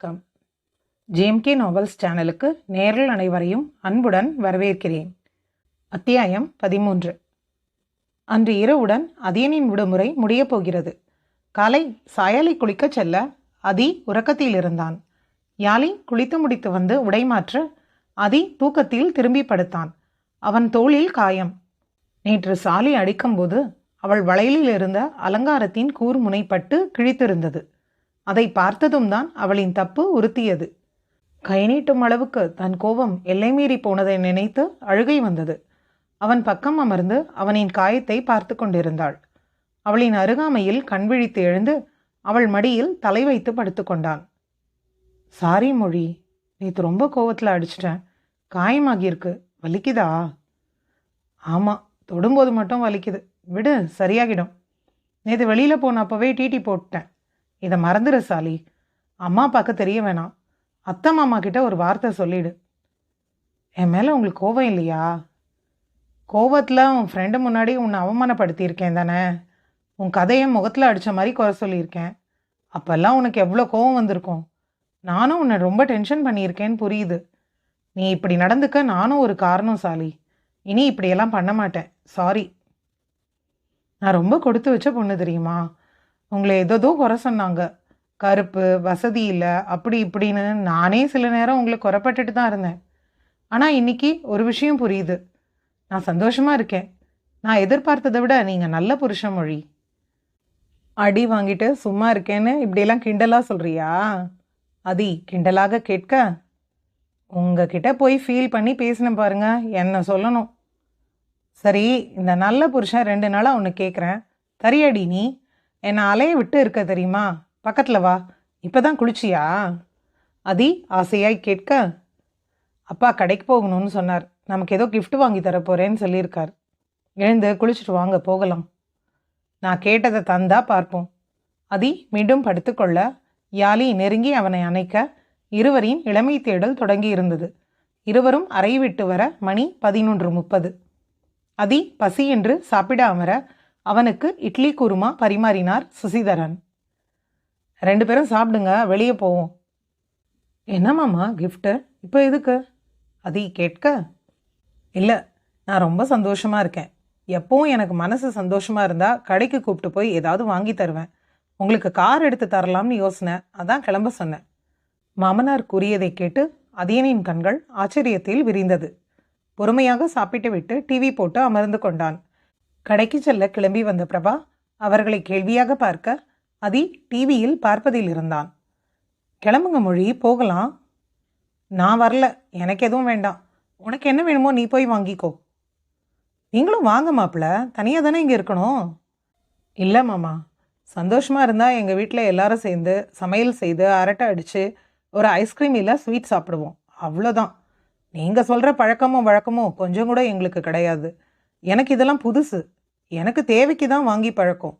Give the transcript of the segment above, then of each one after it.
வணக்கம். ஜேம்கே நாவல்ஸ் சேனலுக்கு நேரில் அனைவரையும் அன்புடன் வரவேற்கிறேன். அத்தியாயம் பதிமூன்று. அன்று இரவுடன் அதியனின் விடுமுறை முடியப் போகிறது. காலை சாயலை குளிக்கச் செல்ல அதி உறக்கத்தில் இருந்தான். யாலி குளித்து முடித்து வந்து உடைமாற்ற அதி தூக்கத்தில் திரும்பி படுத்தான். அவன் தோளில் காயம். நேற்று சாலி அடிக்கும்போது அவள் வளையலில் இருந்த அலங்காரத்தின் கூர்முனைப்பட்டு கிழித்திருந்தது. அதை பார்த்ததும் தான் அவளின் தப்பு உறுத்தியது. கை நீட்டும் அளவுக்கு தன் கோபம் எல்லை மீறி போனதை நினைத்து அழுகை வந்தது. அவன் பக்கம் அமர்ந்து அவனின் காயத்தை பார்த்து கொண்டிருந்தாள். அவளின் அருகாமையில் கண் விழித்து எழுந்து அவள் மடியில் தலை வைத்து படுத்துக்கொண்டான் சாரி மொழி நேற்று ரொம்ப கோவத்தில் அடிச்சிட்டேன் காயமாகியிருக்கு. வலிக்குதா? ஆமாம் தொடும்போது மட்டும் வலிக்குது. விடு சரியாகிடும். நேற்று வெளியில் போன அப்போவே டிடி போட்டேன். இதை மறந்துடு சாலி. அம்மா அப்பாவுக்கு தெரிய வேணாம். அத்தை மாமா கிட்ட ஒரு வார்த்தை சொல்லிடு. என் மேலே உங்களுக்கு கோபம் இல்லையா? கோவத்தில் உன் ஃப்ரெண்டு முன்னாடி உன்னை அவமானப்படுத்தியிருக்கேன் தானே? உன் கதையை முகத்தில் அடித்த மாதிரி குறை சொல்லியிருக்கேன். அப்போல்லாம் உனக்கு எவ்வளோ கோவம் வந்திருக்கும்? நானும் உன்னை ரொம்ப டென்ஷன் பண்ணியிருக்கேன்னு புரியுது. நீ இப்படி நடந்துக்க நானும் ஒரு காரணம் சாலி. இனி இப்படியெல்லாம் பண்ண மாட்டேன். சாரி நான் ரொம்ப கொடுத்து வச்ச பொண்ணு தெரியுமா? உங்களை ஏதோ குறை சொன்னாங்க. கருப்பு வசதி இல்லை அப்படி இப்படின்னு நானே சில நேரம் உங்களை குறைப்பட்டுட்டு தான் இருந்தேன். ஆனால் இன்னைக்கு ஒரு விஷயம் புரியுது. நான் சந்தோஷமாக இருக்கேன். நான் எதிர்பார்த்ததை விட நீங்கள் நல்ல புருஷன் மொழி. அடி வாங்கிட்டு சும்மா இருக்கேன்னு இப்படியெல்லாம் கிண்டலாக சொல்கிறியா அதி கிண்டலாக கேட்க உங்ககிட்ட போய் ஃபீல் பண்ணி பேசினேன் பாருங்க என்ன சொல்லணும்? சரி இந்த நல்ல புருஷன் ரெண்டு நாளாக ஒன்று கேட்குறேன் தரியாடி நீ? என்னை அலைய விட்டு இருக்க தெரியுமா? பக்கத்தில் வா. இப்போ தான் குளிச்சியா? அதி ஆசையாய் கேட்க அப்பா கடைக்கு போகணும்னு சொன்னார். நமக்கு ஏதோ கிஃப்ட் வாங்கி தர போகிறேன்னு சொல்லியிருக்கார். எழுந்து குளிச்சுட்டு வாங்க போகலாம். நான் கேட்டதை தந்தா பார்ப்போம். அதி மீண்டும் படுத்துக்கொள்ள யாலி நெருங்கி அவனை அணைக்க இருவரின் இளமை தேடல் தொடங்கி இருந்தது. இருவரும் அறை விட்டு வர மணி பதினொன்று முப்பது. அதி பசி என்று சாப்பிட அமர அவனுக்கு இட்லி குருமா பரிமாறினார் சுசிதரன். ரெண்டு பேரும் சாப்பிடுங்க வெளியே போவோம். என்னமாம்மா கிஃப்ட்டு இப்போ எதுக்கு? அது கேட்க? இல்லை நான் ரொம்ப சந்தோஷமாக இருக்கேன். எப்போவும் எனக்கு மனசு சந்தோஷமாக இருந்தால் கடைக்கு கூப்பிட்டு போய் ஏதாவது வாங்கி தருவேன். உங்களுக்கு கார் எடுத்து தரலாம்னு யோசனை அதான் கிளம்ப சொன்னேன். மாமனார் கூறியதை கேட்டு அதியனின் கண்கள் ஆச்சரியத்தில் விரிந்தது. பொறுமையாக சாப்பிட்டு விட்டு டிவி போட்டு அமர்ந்து கொண்டான். கடைக்கு செல்ல கிளம்பி வந்த பிரபா அவர்களை கேள்வியாக பார்க்க அதி டிவியில் பார்ப்பதில் இருந்தான். கிளம்புங்க மொழி போகலாம். நான் வரல. எனக்கு எதுவும் வேண்டாம். உனக்கு என்ன வேணுமோ நீ போய் வாங்கிக்கோ. நீங்களும் வாங்க மாப்பிள்ள தனியாக தானே இங்கே இருக்கணும்? இல்லை மாமா. சந்தோஷமாக இருந்தால் எங்கள் வீட்டில் எல்லாரும் சேர்ந்து சமையல் செய்து அரட்டை அடித்து ஒரு ஐஸ்கிரீம் இல்லை ஸ்வீட் சாப்பிடுவோம். அவ்வளோதான் நீங்கள் சொல்கிற பழக்கமும் வழக்கமும் கொஞ்சம் கூட எங்களுக்கு கிடையாது. எனக்கு இதெல்லாம் புதுசு. எனக்கு தேவைக்கு தான் வாங்கி பழக்கம்.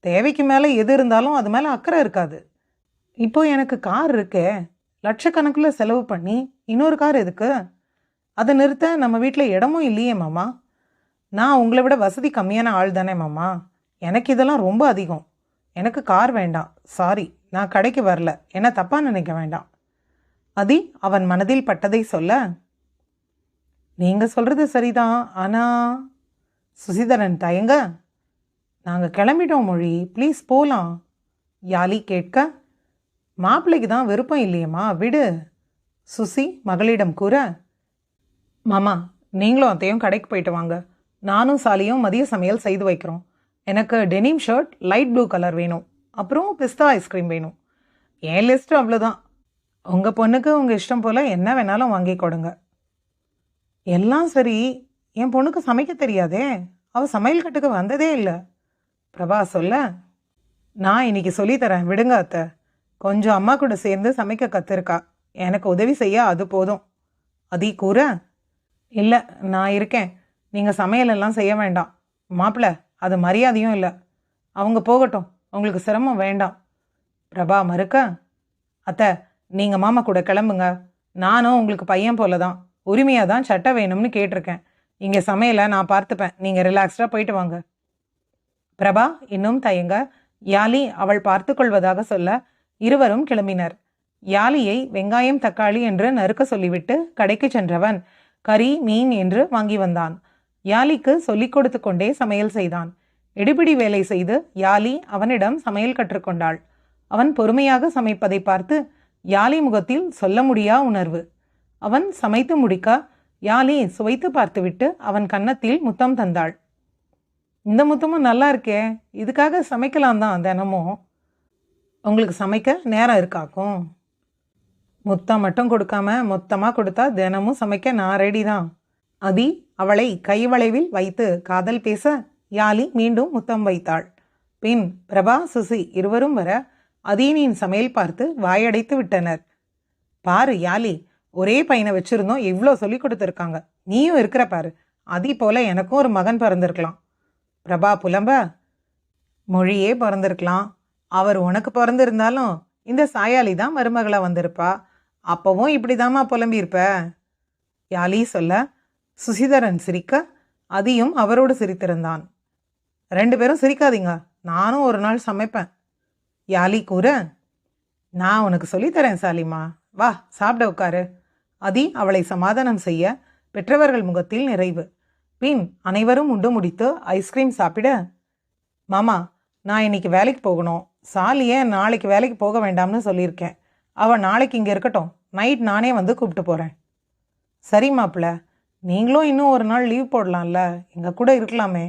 தேவைக்கு மேலே எது இருந்தாலும் அது மேலே அக்கறை இருக்காது. இப்போ எனக்கு கார் இருக்கே. லட்சக்கணக்கில் செலவு பண்ணி இன்னொரு கார் எதுக்கு? அதை நிறுத்த நம்ம வீட்டில் இடமும் இல்லையே மாமா. நான் உங்களை விட வசதி கம்மியான ஆள் தானே மாமா. எனக்கு இதெல்லாம் ரொம்ப அதிகம். எனக்கு கார் வேண்டாம். சாரி நான் கடைக்கு வரல. என்ன தப்பாக நினைக்க வேண்டாம். அதி அவன் மனதில் பட்டதை சொல்ல நீங்கள் சொல்கிறது சரிதான். ஆனால் சுசிதரன் தயங்க. நாங்கள் கிளம்பிட்டோம் மொழி. ப்ளீஸ் போகலாம் யாலி கேட்க. மாப்பிள்ளைக்கு தான் விருப்பம் இல்லையம்மா. விடு. சுசி மகளிடம் கூற. மாமா நீங்களும் அத்தையும் கடைக்கு போயிட்டு வாங்க. நானும் சாலியும் மதிய சமையல் செய்து வைக்கிறோம். எனக்கு denim shirt light blue colour வேணும். அப்புறம் பிஸ்தா ஐஸ்கிரீம் வேணும். என் லிஸ்ட்டு அவ்வளோதான் உங்கள் பொண்ணுக்கு உங்கள் இஷ்டம் போல் என்ன வேணாலும் வாங்கி கொடுங்க. எல்லாம் சரி. என் பொண்ணுக்கு சமைக்க தெரியாதே. அவள் சமையல் கட்டுக்கு வந்ததே இல்லை. பிரபா சொல்ல. நான் இன்னைக்கு சொல்லித்தரேன். விடுங்க அத்தை. கொஞ்சம் அம்மா கூட சேர்ந்து சமைக்க கற்றுருக்கா எனக்கு உதவி செய்ய அது போதும். அதி கூற. இல்லை நான் இருக்கேன். நீங்கள் சமையலெல்லாம் செய்ய வேண்டாம். மாப்பிள்ள அது மரியாதையும் இல்லை. அவங்க போகட்டும். உங்களுக்கு சிரமம் வேண்டாம். பிரபா மறுக்க. அத்தை நீங்கள் மாமா கூட கிளம்புங்க. நானும் உங்களுக்கு பையன் போல தான் உரிமையாக தான் சட்டை வேணும்னு கேட்டிருக்கேன். இங்கே சமையலை நான் பார்த்துப்பேன். நீங்கள் ரிலாக்ஸ்டாக போயிட்டு வாங்க. பிரபா இன்னும் தயங்க யாலி அவள் பார்த்து கொள்வதாக சொல்ல இருவரும் கிளம்பினர். யாலியை வெங்காயம் தக்காளி என்று நறுக்க சொல்லிவிட்டு கடைக்கு சென்றவன் கறி மீன் என்று வாங்கி வந்தான். யாலிக்கு சொல்லிக் கொடுத்து கொண்டே சமையல் செய்தான். இடிபிடி வேலை செய்து யாலி அவனிடம் சமையல் கற்றுக்கொண்டாள் அவன் பொறுமையாக சமைப்பதை பார்த்து யாலி முகத்தில் சொல்ல முடியா உணர்வு? அவன் சமைத்து முடிக்க யாழி சுவைத்து பார்த்துவிட்டு அவன் கன்னத்தில் முத்தம் தந்தாள். இந்த முத்தமும் நல்லா இருக்கே இதுக்காக சமைக்கலாம் தான் தினமும். உங்களுக்கு சமைக்க நேரம் இருக்காக்கும். முத்தம் மட்டும் கொடுக்காம மொத்தமாக கொடுத்தா தினமும் சமைக்க நான் ரெடி தான். அதி அவளை கைவளைவில் வைத்து காதல் பேச யாலி மீண்டும் முத்தம் வைத்தாள். பின் பிரபா சுசி இருவரும் வர அதீனின் சமையல் பார்த்து வாயடைத்து விட்டனர். பாரு யாலி ஒரே பையனை வச்சுருந்தோம். இவ்வளோ சொல்லி கொடுத்துருக்காங்க. நீயும் இருக்கிற பாரு. அதே போல் எனக்கும் ஒரு மகன் பிறந்திருக்கலாம். பிரபா புலம்ப மொழியே பிறந்திருக்கலாம். அவர் உனக்கு பிறந்திருந்தாலும் இந்த சாயாலி தான் மருமகளாக வந்திருப்பா. அப்பவும் இப்படிதாம்மா புலம்பியிருப்ப. யாலி சொல்ல சுசிதரன் சிரிக்க அதியும் அவரோடு சிரித்திருந்தான். ரெண்டு பேரும் சிரிக்காதீங்க. நானும் ஒரு நாள் சமைப்பேன். யாலி கூற நான் உனக்கு சொல்லித்தரேன் சாலிமா. வா சாப்பிட உட்காரு. அதி அவளை சமாதானம் செய்ய பெற்றவர்கள் முகத்தில் நிறைவு. பின் அனைவரும் உண்டு முடித்து ஐஸ்கிரீம் சாப்பிட மாமா நான் இன்னைக்கு வேலைக்கு போகணும். சாலியே நாளைக்கு வேலைக்கு போக வேண்டாம்னு சொல்லியிருக்கேன். அவள் நாளைக்கு இங்கே இருக்கட்டும். நைட் நானே வந்து கூப்பிட்டு போகிறேன் சரி மாப்பிள்ள நீங்களும் இன்னும் ஒரு நாள் லீவ் போடலாம்ல. எங்கள் கூட இருக்கலாமே.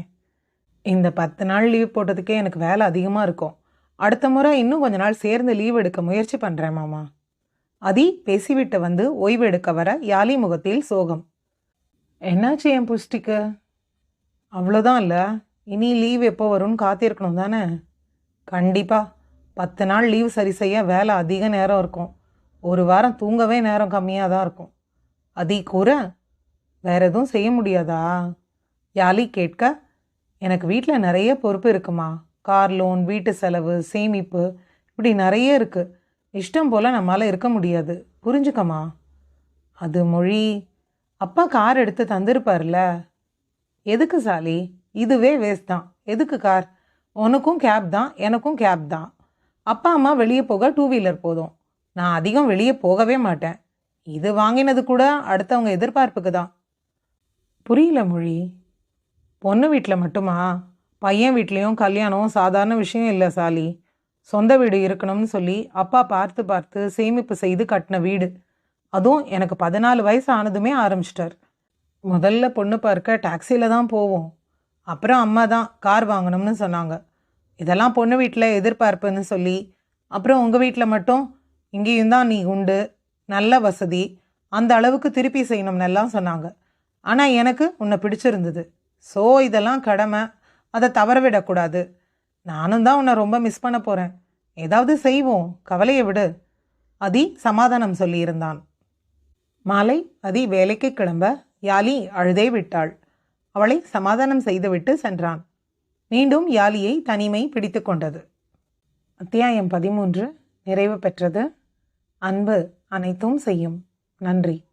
இந்த பத்து நாள் லீவ் போட்டதுக்கே எனக்கு வேலை அதிகமாக இருக்கும். அடுத்த முறை இன்னும் கொஞ்ச நாள் சேர்ந்து லீவ் எடுக்க முயற்சி பண்ணுறேன் மாமா. அதி பேசிவிட்டு வந்து ஓய்வு எடுக்க வர யாலி முகத்தில் சோகம். என்னாச்சு என் புஷ்டிக்கு? அவ்வளோதான் இல்லை. இனி லீவ் எப்போ வரும்னு காத்திருக்கணும் தானே? கண்டிப்பாக பத்து நாள் லீவ் சரி செய்ய வேலை அதிக நேரம் இருக்கும். ஒரு வாரம் தூங்கவே நேரம் கம்மியாக தான் இருக்கும். அதி கூற? வேற எதுவும் செய்ய முடியாதா? யாலி கேட்க எனக்கு வீட்டில் நிறைய பொறுப்பு இருக்குமா. கார் லோன் வீட்டு செலவு சேமிப்பு இப்படி நிறைய இருக்குது இஷ்டம் போல் நம்மளால் இருக்க முடியாது. புரிஞ்சுக்கம்மா? அது மொழி. அப்பா கார் எடுத்து தந்திருப்பார்ல? எதுக்கு சாலி? இதுவே வேஸ்ட் தான். எதுக்கு கார்? உனக்கும் கேப் தான் எனக்கும் கேப் தான். அப்பா அம்மா வெளியே போக டூ வீலர் போதும். நான் அதிகம் வெளியே போகவே மாட்டேன். இது வாங்கினது கூட அடுத்தவங்க எதிர்பார்ப்புக்கு தான். புரியல மொழி. பொண்ணு வீட்டில் மட்டுமா? பையன் வீட்லேயும் கல்யாணம் சாதாரண விஷயம் இல்லை சாலி. சொந்த வீடு இருக்கணும்னு சொல்லி அப்பா பார்த்து பார்த்து சேமிப்பு செய்து கட்டின வீடு. அதுவும் எனக்கு பதினாலு வயசு ஆனதுமே ஆரம்பிச்சிட்டார். முதல்ல பொண்ணு பார்க்க டாக்ஸியில் தான் போவோம். அப்புறம் அம்மா தான் கார் வாங்கணும்னு சொன்னாங்க. இதெல்லாம் பொண்ணு வீட்டில் எதிர்பார்ப்புன்னு சொல்லி அப்புறம் உங்கள் வீட்டில் மட்டும்? இங்கேயும் தான் நீ உண்டு. நல்ல வசதி. அந்த அளவுக்கு திருப்பி செய்யணும்னெல்லாம் சொன்னாங்க. ஆனால் எனக்கு உன்னை பிடிச்சிருந்தது. ஸோ இதெல்லாம் கடமை. அதை தவற விடக்கூடாது. நானும் தான் உன்னை ரொம்ப மிஸ் பண்ண போகிறேன் ஏதாவது செய்வோம். கவலையை விடு. அதி சமாதானம் சொல்லியிருந்தான். மாலை அதி வேலைக்கு கிளம்ப யாலி அழுதே விட்டாள். அவளை சமாதானம் செய்துவிட்டு சென்றான். மீண்டும் யாலியை தனிமை பிடித்து கொண்டது. அத்தியாயம் பதிமூன்று. நிறைவு பெற்றது. அன்பு அனைத்தும் செய்யும். நன்றி.